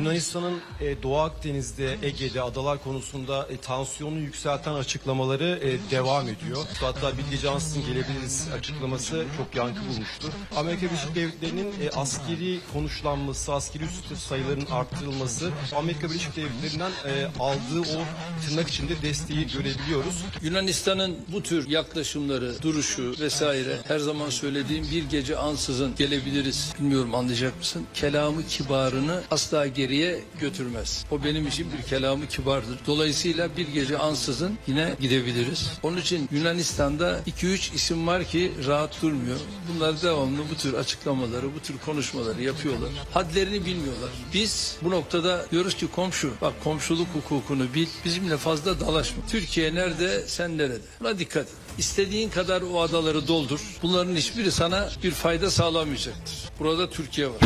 Yunanistan'ın e, Doğu Akdeniz'de, Ege'de, adalar konusunda e, tansiyonu yükselten açıklamaları e, devam ediyor. Hatta Bilge Cansız'ın gelebiliriz açıklaması çok yankı bulmuştu. Amerika Birleşik Devletleri'nin e, askeri konuşlanması, askeri üst sayıların arttırılması, Amerika Birleşik Devletleri'nden e, aldığı o tırnak içinde desteği görebiliyoruz. Yunanistan'ın bu tür yaklaşımları, duruşu vesaire her zaman söylediğim bir gece ansızın gelebiliriz. Bilmiyorum anlayacak mısın? Kelamı kibarını asla geriye götürmez. O benim için bir kelamı kibardır. Dolayısıyla bir gece ansızın yine gidebiliriz. Onun için Yunanistan'da 2-3 isim var ki rahat durmuyor. Bunlar devamlı bu tür açıklamaları, bu tür konuşmaları yapıyorlar. Hadlerini bilmiyorlar. Biz bu noktada diyoruz ki komşu, bak komşuluk hukukunu bil, bizimle fazla dalaşma. Türkiye nerede, sen nerede? Buna dikkat et. İstediğin kadar o adaları doldur. Bunların hiçbiri sana bir fayda sağlamayacaktır. Burada Türkiye var.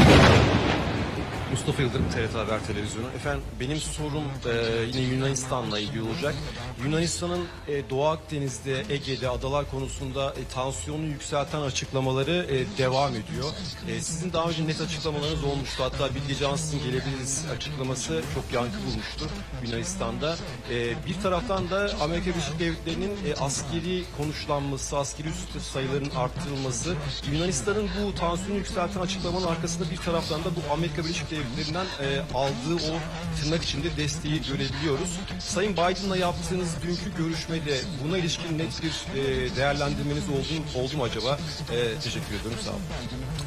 Mustafa Yıldırım TRT Haber Televizyonu. Efendim benim sorum e, yine Yunanistan'la ilgili olacak. Yunanistan'ın e, Doğu Akdeniz'de, Ege'de, adalar konusunda e, tansiyonu yükselten açıklamaları e, devam ediyor. E, sizin daha önce net açıklamalarınız olmuştu. Hatta Bilge Cansız'ın gelebiliriz açıklaması çok yankı bulmuştu Yunanistan'da. E, bir taraftan da Amerika Birleşik Devletleri'nin e, askeri konuşlanması, askeri üst sayıların arttırılması, Yunanistan'ın bu tansiyonu yükselten açıklamanın arkasında bir taraftan da bu Amerika Birleşik Devletleri'nden e, aldığı o tırnak içinde desteği görebiliyoruz. Sayın Biden'la yaptığınız dünkü görüşmede buna ilişkin net bir e, değerlendirmeniz oldu, oldu mu acaba? E, teşekkür ediyorum. Sağ olun.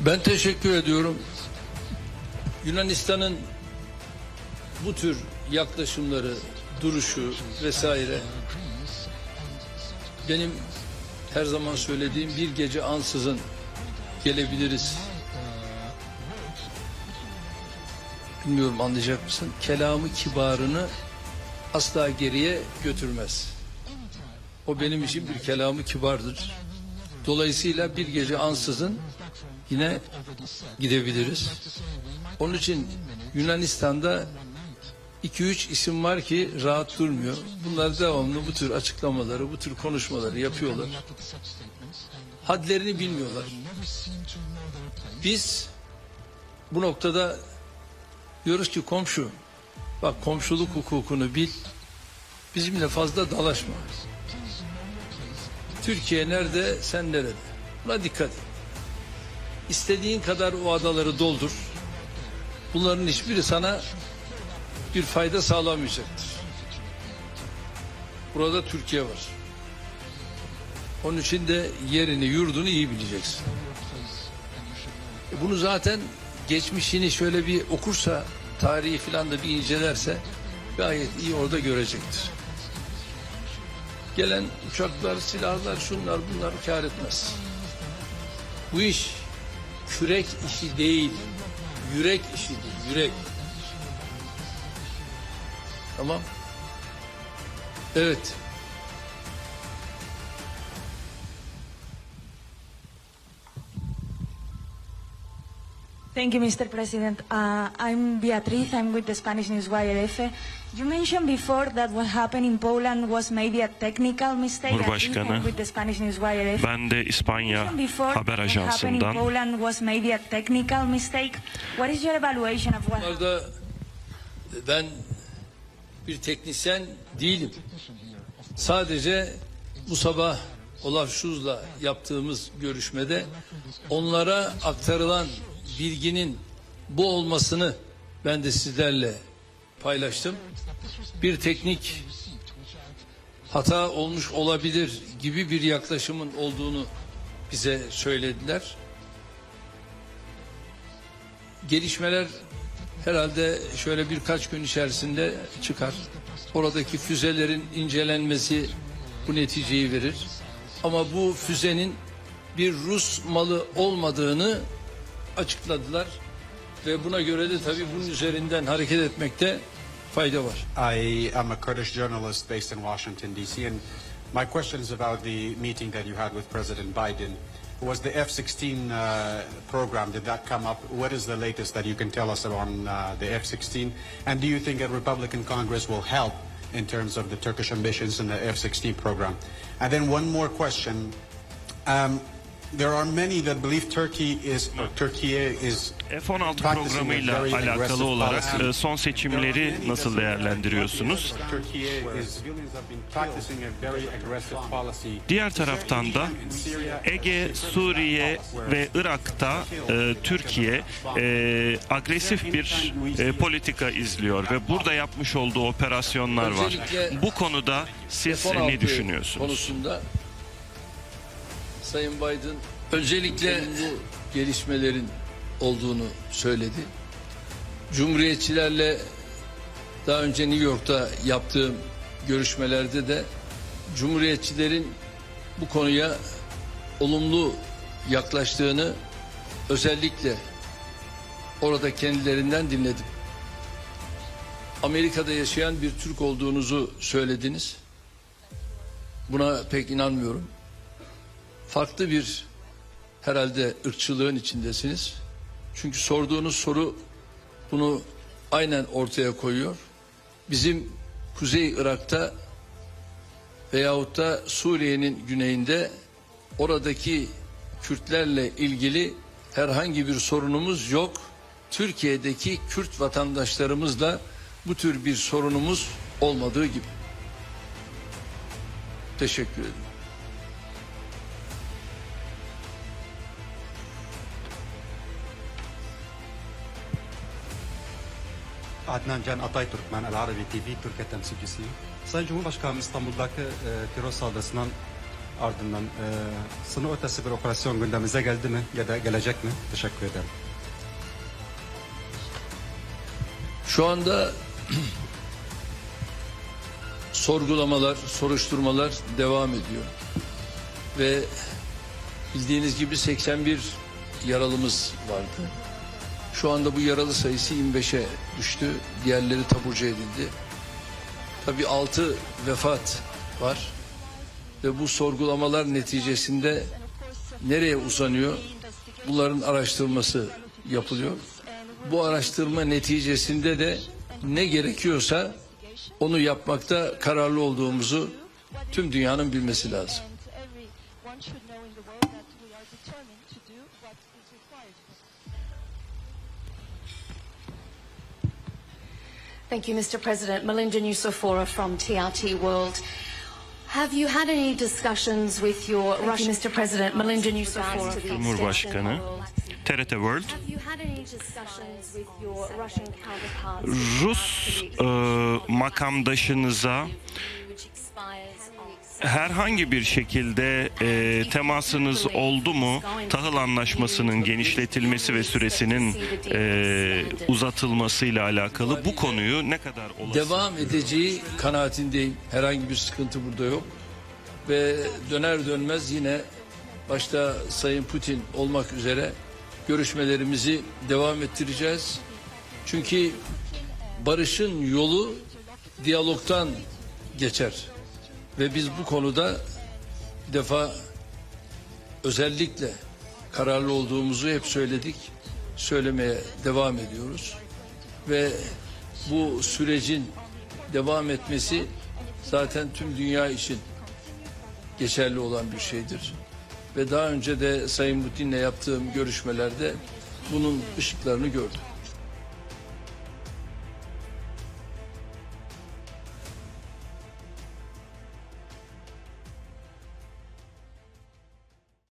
Ben teşekkür ediyorum. Yunanistan'ın bu tür yaklaşımları, duruşu vesaire benim her zaman söylediğim bir gece ansızın gelebiliriz. Bilmiyorum anlayacak mısın? Kelamı kibarını asla geriye götürmez. O benim için bir kelamı kibardır. Dolayısıyla bir gece ansızın yine gidebiliriz. Onun için Yunanistan'da 2-3 isim var ki rahat durmuyor. Bunlar devamlı bu tür açıklamaları, bu tür konuşmaları yapıyorlar. Hadlerini bilmiyorlar. Biz bu noktada diyoruz ki komşu, bak komşuluk hukukunu bil, bizimle fazla dalaşma. Türkiye nerede, sen nerede? Buna dikkat et. İstediğin kadar o adaları doldur. Bunların hiçbiri sana bir fayda sağlamayacaktır. Burada Türkiye var. Onun için de yerini, yurdunu iyi bileceksin. E Bunu zaten geçmişini şöyle bir okursa, tarihi falan da bir incelerse gayet iyi orada görecektir. Gelen uçaklar, silahlar, şunlar bunlar kar etmez. Bu iş kürek işi değil, yürek işidir, yürek. Tamam. Evet. Thank you, Mr. President. Uh, I'm Beatriz. I'm with the Spanish News YRF. You mentioned before that what happened in Poland was maybe a technical mistake. Cumhurbaşkanı, with the Spanish News YRF. Ben de İspanya mentioned before Haber what happened in Ajansı'ndan Poland was maybe a technical mistake. What is your evaluation of what Bunlarda ben bir teknisyen değilim. Sadece bu sabah Olaf Şuz'la yaptığımız görüşmede onlara aktarılan bilginin bu olmasını ben de sizlerle paylaştım. Bir teknik hata olmuş olabilir gibi bir yaklaşımın olduğunu bize söylediler. Gelişmeler herhalde şöyle birkaç gün içerisinde çıkar. Oradaki füzelerin incelenmesi bu neticeyi verir. Ama bu füzenin bir Rus malı olmadığını açıkladılar. Ve buna göre de tabii bunun üzerinden hareket etmekte fayda var. I am a Kurdish journalist based in Washington, D.C., and my question is about the meeting that you had with President Biden. Was the F-16 uh, program, did that come up? What is the latest that you can tell us on uh, the F-16? And do you think a Republican Congress will help in terms of the Turkish ambitions in the F-16 program? And then one more question. Um, there are many that believe Turkey is, or Turkey is F-16 programıyla alakalı olarak e, son seçimleri nasıl değerlendiriyorsunuz? Turkey is been practicing a very aggressive policy. Diğer taraftan da Ege, Suriye ve Irak'ta e, Türkiye e, agresif bir e, politika izliyor ve burada yapmış olduğu operasyonlar var. Bu konuda siz F-16 ne düşünüyorsunuz? konusunda Sayın Biden öncelikle bu gelişmelerin olduğunu söyledi. Cumhuriyetçilerle daha önce New York'ta yaptığım görüşmelerde de Cumhuriyetçilerin bu konuya olumlu yaklaştığını özellikle orada kendilerinden dinledim. Amerika'da yaşayan bir Türk olduğunuzu söylediniz. Buna pek inanmıyorum. Farklı bir herhalde ırkçılığın içindesiniz. Çünkü sorduğunuz soru bunu aynen ortaya koyuyor. Bizim Kuzey Irak'ta veyahut da Suriye'nin güneyinde oradaki Kürtlerle ilgili herhangi bir sorunumuz yok. Türkiye'deki Kürt vatandaşlarımızla bu tür bir sorunumuz olmadığı gibi. Teşekkür ederim. Adnan Can Atay Türkmen El Arabi TV Türkiye temsilcisiyim. Sayın Cumhurbaşkanım İstanbul'daki e, terör saldırısından ardından e, sınır ötesi bir operasyon gündemimize geldi mi ya da gelecek mi? Teşekkür ederim. Şu anda sorgulamalar, soruşturmalar devam ediyor. Ve bildiğiniz gibi 81 yaralımız vardı. Şu anda bu yaralı sayısı 25'e düştü. Diğerleri taburcu edildi. Tabii 6 vefat var. Ve bu sorgulamalar neticesinde nereye uzanıyor? Bunların araştırması yapılıyor. Bu araştırma neticesinde de ne gerekiyorsa onu yapmakta kararlı olduğumuzu tüm dünyanın bilmesi lazım. Thank you, Mr. President. Melinda Nusofora from TRT World. Have you had any discussions with your Russian Mr. President? Melinda Nusofora Cumhurbaşkanı TRT World Have you had any discussions with your Russian counterparts? Rus uh, e, makamdaşınıza which expires on herhangi bir şekilde e, temasınız oldu mu? Tahıl anlaşmasının genişletilmesi ve süresinin e, uzatılmasıyla alakalı bu konuyu ne kadar olası? Devam edeceği kanaatindeyim. Herhangi bir sıkıntı burada yok. Ve döner dönmez yine başta Sayın Putin olmak üzere görüşmelerimizi devam ettireceğiz. Çünkü barışın yolu diyalogtan geçer. Ve biz bu konuda bir defa özellikle kararlı olduğumuzu hep söyledik. Söylemeye devam ediyoruz. Ve bu sürecin devam etmesi zaten tüm dünya için geçerli olan bir şeydir. Ve daha önce de Sayın Putin'le yaptığım görüşmelerde bunun ışıklarını gördüm.